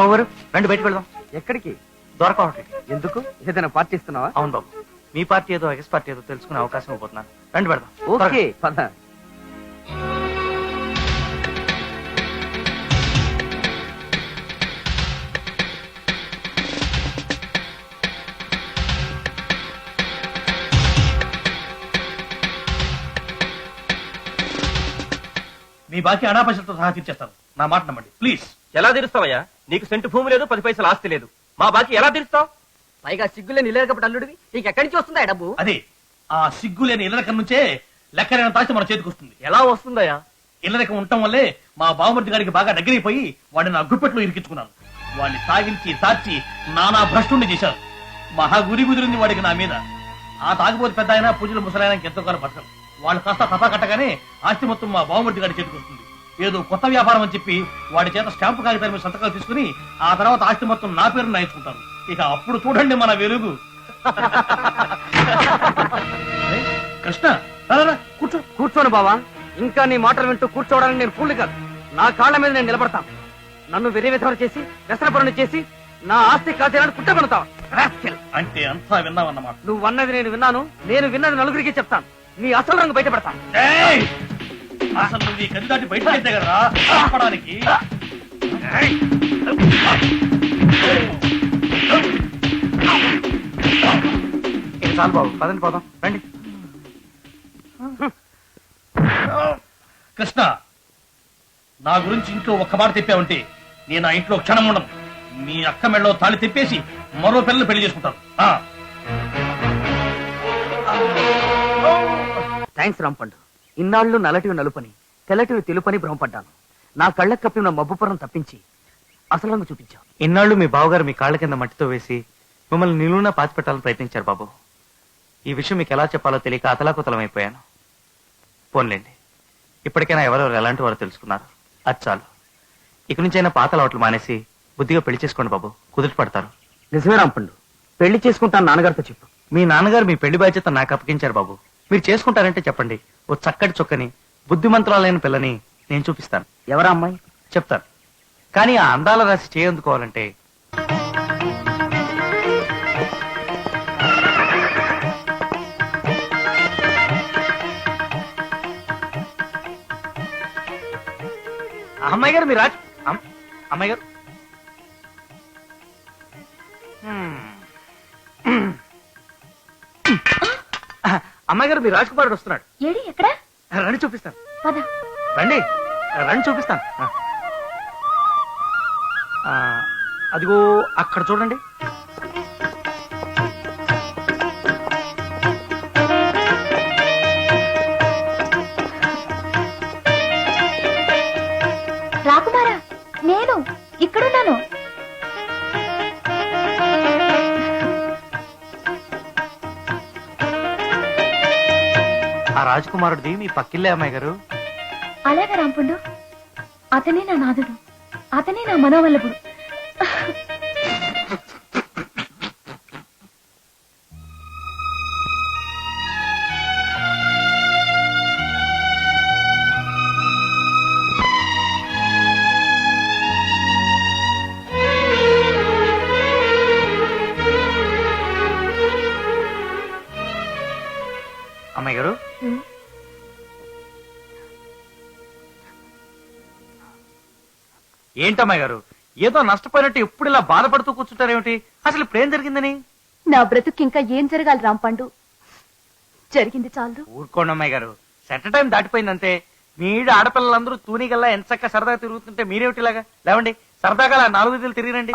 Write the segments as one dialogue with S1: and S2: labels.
S1: చిన్నబాబు గారు రండి బయటకు వెళ్దాం.
S2: ఎక్కడికి?
S1: దొరక హోటల్కి
S2: ఎందుకు? ఏదైనా పార్టీ ఇస్తున్నావా?
S1: అవును బాబు. మీ పార్టీ ఏదో ఎక్స్ పార్టీ ఏదో తెలుసుకునే అవకాశం ఇవ్వబోతున్నాను రండి పెడదాం.
S2: ఓకే పద.
S3: మీ బాకీ అడాపైసలతో సహా తీర్చేస్తాను. నా మాట నమ్మండి. ప్లీజ్.
S4: ఎలా తీరుస్తావయ్యా? నీకు సెంటు భూమి లేదు పది పైసలు ఆస్తి లేదు. మా బాకీ ఎలా తీరుస్తావు?
S5: పైగా సిగ్గులే నిలేకపటి అల్లుడివి. నీకు ఎక్కడి నుంచి వస్తుందా డబ్బు?
S3: అదే ఆ సిగ్గు లేని ఇల్లరకం నుంచే లెక్కరైన తాచి మన చేతికి వస్తుంది.
S4: ఎలా వస్తుందయ్యా?
S3: ఇల్లరకం ఉండటం వల్లే మా బావమర్ది గారికి బాగా దగ్గరైపోయి వాడిని నా గుప్పెట్లో ఇరికించుకున్నాను. వాడిని తాగించి తాచి నానా భ్రష్టుండి చేశారు. మహా గురి కుదిరింది వాడికి నా మీద. ఆ తాగిపోతే పెద్ద అయినా పూజలు ముసలైనా ఎంతో కాలం బతకరు వాళ్ళు కాస్త తపా కట్టగానే ఆస్తి మొత్తం మా బావమర్ది గారి చేతికి వస్తుంది. ఏదో కొత్త వ్యాపారం అని చెప్పి వాడి చేత స్టాంపు కాగితాల మీద సంతకాలు తీసుకుని ఆ తర్వాత ఆస్తి మొత్తం నా పేరు నాయించుకుంటారు ఇక అప్పుడు చూడండి మన వెలుగు. కృష్ణ రా, రా, కూర్చో.
S5: కూర్చోను బావా. ఇంకా నీ మాటలు వింటూ కూర్చోవడానికి నేను ఫుల్ కాదు. నా కాళ్ళ మీద నేను నిలబడతాను. నన్ను వెర్రి విధవర చేసి వ్యసనపరుని చేసి నా ఆస్తి కాజేయాలని కుట్టగలుగుతావు?
S3: అంటే అంతా విన్నావన్నమాట.
S5: నువ్వు అన్నది నేను విన్నాను నేను విన్నది నలుగురికి చెప్తాను. నీ అసలు రంగు బయటపడతాను.
S3: ఏయ్! అసలు నువ్వు ఈ గది దాటి బయట అయితే కదా? ఆపడానికి.
S1: చాలు బాబు పదండి పోదాం రండి.
S3: కృష్ణ నా గురించి ఇంట్లో ఒక్క మాట చెప్పావంటే నేను ఆ ఇంట్లో క్షణం ఉండను మీ అక్క మెళ్ళలో తాళి తెప్పేసి మరో పిల్లలు పెళ్ళి చేసుకుంటాను. ఆ,
S5: థ్యాంక్స్ రాంపండు. ఇన్నాళ్ళు నలటివి నలుపని తెల్లటివి తెలుపని భ్రమపడ్డాను. నా కళ్ళకు కప్పి ఉన్న మబ్బుపురం తప్పించి అసలు రంగు చూపించావు
S1: ఇన్నాళ్ళు మీ బావగారు మీ కాళ్ళ కింద మట్టితో వేసి మిమ్మల్ని నిలువున పాతి పెట్టాలని ప్రయత్నించారు బాబు. ఈ విషయం మీకు ఎలా చెప్పాలో తెలియక అతలాకుతలం అయిపోయాను పోన్లేండి. ఇప్పటికైనా ఎవరెవరు ఎలాంటి వారు తెలుసుకున్నారు. అది చాలు. ఇక నుంచైనా పాత అలవాట్లు మానేసి బుద్ధిగా పెళ్ళి చేసుకోండి బాబు. కుదుట పడతారు.
S5: నిజమే రాంపండు. పెళ్ళి చేసుకుంటాను నాన్నగారితో చెప్పు.
S1: మీ నాన్నగారు మీ పెళ్ళి బాధ్యత నాకు అప్పగించారు బాబు. మీరు చేసుకుంటారంటే చెప్పండి. ఓ చక్కటి చొక్కని బుద్ధిమంతురాలైన పిల్లని నేను చూపిస్తాను.
S5: ఎవరా అమ్మాయి?
S1: చెప్తాను. కానీ ఆ అందాల రాశి చేయందుకోవాలంటే అమ్మాయి గారు మీరు రాజ్ అమ్- అమ్మాయి గారు? అమ్మాయి గారు మీ రాజ్ కుమారుడు వస్తున్నాడు.
S6: ఏడి ఎక్కడ?
S1: రండి చూపిస్తాను.
S6: పద.
S1: రండి. రండి చూపిస్తాను. ఆ. ఆ, అదిగో అక్కడ చూడండి. ఆ రాజకుమారుడిది మీ పక్కిల్లే అమ్మాయి గారు?
S6: అలాగే రాంపుండు. అతనే నా నాదుడు అతనే నా మనోవల్లభుడు.
S1: అమ్మాయి గారు?
S6: ఉమ్.
S1: ఏంటి అమ్మాయి గారు? ఏదో నష్టపోయినట్టు ఎప్పుడు ఇలా బాధపడుతూ కూర్చుంటారేమిటి? అసలు ఇప్పుడు ఏం జరిగిందని?
S6: నా బ్రతుకు ఇంకా ఏం జరగాలి రాంపండు? జరిగింది చాలు.
S1: ఊరుకోండి అమ్మాయి గారు. Set time దాటిపోయిందంతే. మీడు ఆడపిల్లలందరూ తూనిగల్లా ఎంత చక్క సరదాగా తిరుగుతుంటే మీరేమిటి ఇలాగా? లేవండి సరదాగా అలా నాలుగు వీధులు తిరిగిరండి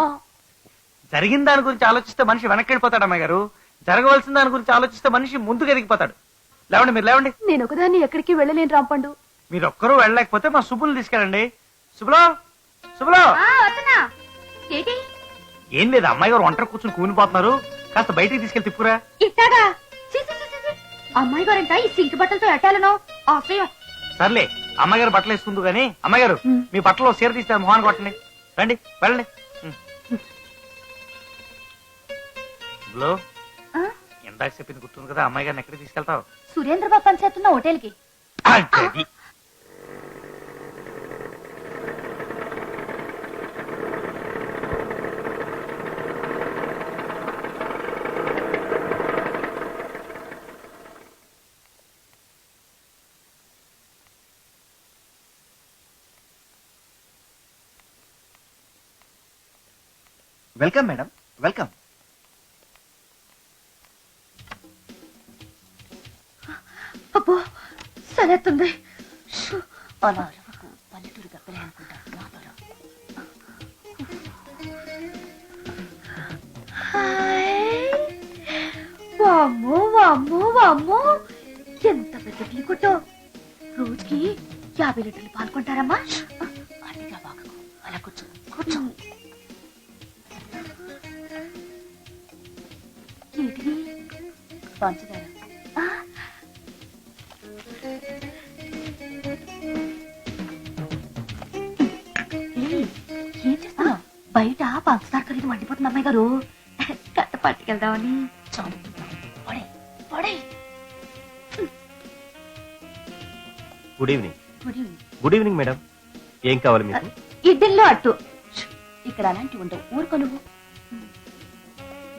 S1: జరిగిన దాని గురించి ఆలోచిస్తే మనిషి వెనక్కి వెళ్ళిపోతాడు అమ్మాయి గారు. జరగవలసిన దాని గురించి ఆలోచిస్తే మనిషి ముందుకు ఎదిగిపోతాడు. లేవండి మీరు లేవండి.
S6: నేను ఒకదాన్ని ఎక్కడికి వెళ్ళలేను రాంపండు.
S1: మీరు ఒక్కరూ వెళ్ళలేకపోతే మా సుబ్బులు తీసుకెళ్ళండి. శుభలో శుభలో
S6: ఏంటి?
S1: ఏం లేదు అమ్మాయి గారు ఒంటరి కూర్చుని కూనిపోతున్నారు. కాస్త బయటికి తీసుకెళ్ళి తిప్పురా.
S6: ఇట్టాగా. అమ్మాయి గారంట ఈ సింక్ బట్టలతో ఎట్టాలను.
S1: సర్లే అమ్మాయి గారు బట్టలు వేసుకుందు గానీ అమ్మాయి గారు. మీ బట్టలో చీర తీస్తే మొహాన్ని కొట్టండి. రండి వెళ్ళండి? ఇందాక చెప్పింది గుర్తుంది కదా అమ్మాయి గారిని ఎక్కడికి తీసుకెళ్తావు?
S6: సురేంద్రబాబు పనిచేస్తున్న హోటల్కి
S2: వెల్కమ్ మేడం. వెల్కమ్.
S6: సరేస్తుంది
S7: అలా పల్లెటూరు గబ్బలే అనుకుంటా. నాతో రా.
S6: వామ్మో వామ్మో వామ్మో. ఎంత పెద్ద టీ కొట్టో. రోజుకి యాభై లీటర్లు పాల్గొంటారమ్మా
S7: అతిగా వాగకు అలా కూర్చో కూర్చో.
S6: ఏంటిది?
S7: పంచదార
S6: బయట పంచదార ఖరీదు మండిపోతుంది అమ్మాయి గారు. కట్ట పట్టుకెళ్దామని.
S7: చాలు. పడే పడే.
S4: Good evening
S7: good evening
S4: good evening madam ఏం కావాలి మీకు?
S6: ఇడ్డిల్లో అట్టు.
S7: ఇక్కడ అలాంటి ఉండవు. ఊరుకో నువ్వు.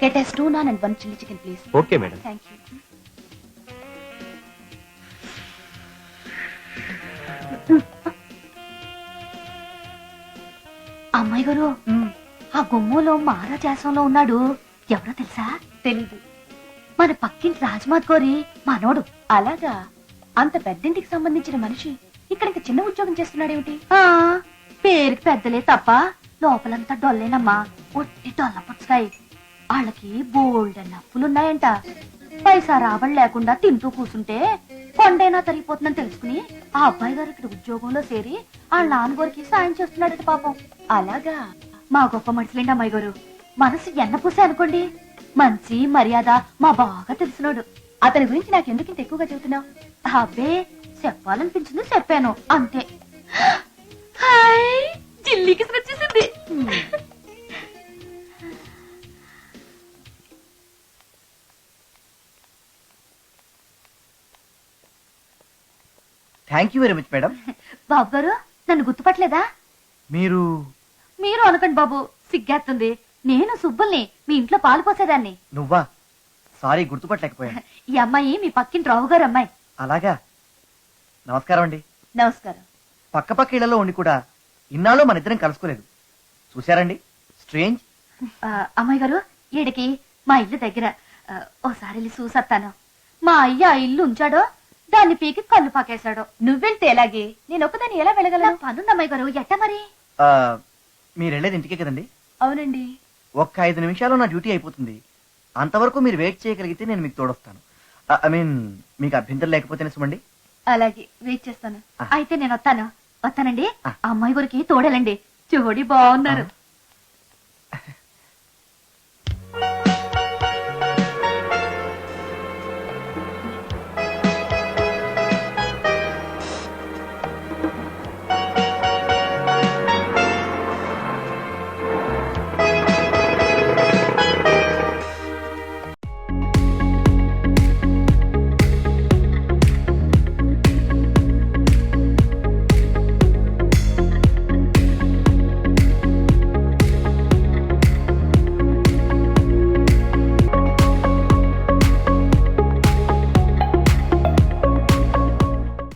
S7: Get us two naan and one chilli chicken please
S4: okay madam
S7: thank you
S6: అమ్మాయి గారు ఆ గుమ్ములో మహారాజాసంలో ఉన్నాడు. ఎవరో తెలుసా?
S7: తెలీదు.
S6: మన పక్కింటి రాజమాత్ గోరి మనోడు.
S7: అలాగా? అంత పెద్దింటికి సంబంధించిన మనిషి ఇక్కడ ఇంత చిన్న ఉద్యోగం చేస్తున్నాడేమిటి?
S6: ఆ పేరుకి పెద్దలే తప్ప లోపలంతా డొల్లేనమ్మా. ఒట్టి డొల్ల పుచ్చకాయ. వాళ్ళకి బోల్డ్ అన్న అప్పులున్నాయంట పైసా రాబడి లేకుండా తింటూ కూర్చుంటే కొండైనా తరిగిపోతుందని తెలుసుకుని ఆ అబ్బాయి గారు ఇక్కడ ఉద్యోగంలో చేరి వాళ్ళ నాన్నగారికి సాయం చేస్తున్నాడట పాపం.
S7: అలాగా?
S6: మా గొప్ప మనుషులేండి అమ్మాయి గారు? మనసు ఎన్న పూసే అనుకోండి. మంచి మర్యాద మా బాగా తెలిసినోడు.
S7: అతని గురించి నాకు ఎందుకు ఇంత ఎక్కువగా చెబుతున్నావు?
S6: అబ్బే చెప్పాలనిపించింది చెప్పాను అంతే. హాయ్ జిల్లీకి వచ్చేసింది
S2: thank you very much madam
S6: బాబు గారు నన్ను గుర్తుపట్టలేదా?
S2: మీరు
S6: మీరు అనకండి బాబు. సిగ్గేస్తుంది. నేను సుబ్బుల్ని మీ ఇంట్లో పాలు పోసేదాన్ని.
S2: నువ్వా? సారీ గుర్తుపట్టలేకపోయాను.
S6: ఈ అమ్మాయి మీ పక్కింటి రావు గారు అమ్మాయి.
S2: అలాగా? నమస్కారం అండి.
S7: నమస్కారం.
S2: పక్క పక్క ఇళ్ళలో ఉండి కూడా ఇన్నాళ్ళు మన ఇద్దరం కలుసుకోలేదు. చూశారండి? స్ట్రేంజ్.
S6: ఆ, అమ్మాయి గారు ఈడికి మా ఇల్లు దగ్గర ఆ, ఓసారి వెళ్ళి చూసొస్తాను. మా అయ్య ఆ ఇల్లు ఉంచాడో దాన్ని పీకి కళ్ళు పాకేశాడో.
S7: నువ్వెళ్తే ఎలాగే? నేను ఒక్కదాన్ని ఎలా
S6: నా
S7: వెళ్ళగలను
S6: పనుంది అమ్మాయి గారు. ఎట్ట మరి?
S2: మీరు వెళ్ళేది ఇంటికే కదండి?
S7: అవునండి.
S2: ఒక్క ఐదు నిమిషాల్లో నా డ్యూటీ అయిపోతుంది. అంతవరకు మీరు వెయిట్ చేయగలిగితే నేను మీకు తోడొస్తాను. ఐ మీన్ మీకు అభ్యంతరం లేకపోతేనే సుమండి?
S7: అలాగే వెయిట్ చేస్తాను.
S6: అయితే నేను వస్తాను. వస్తానండి. అమ్మాయి గారికి తోడలండి. చూడి బాగున్నారు.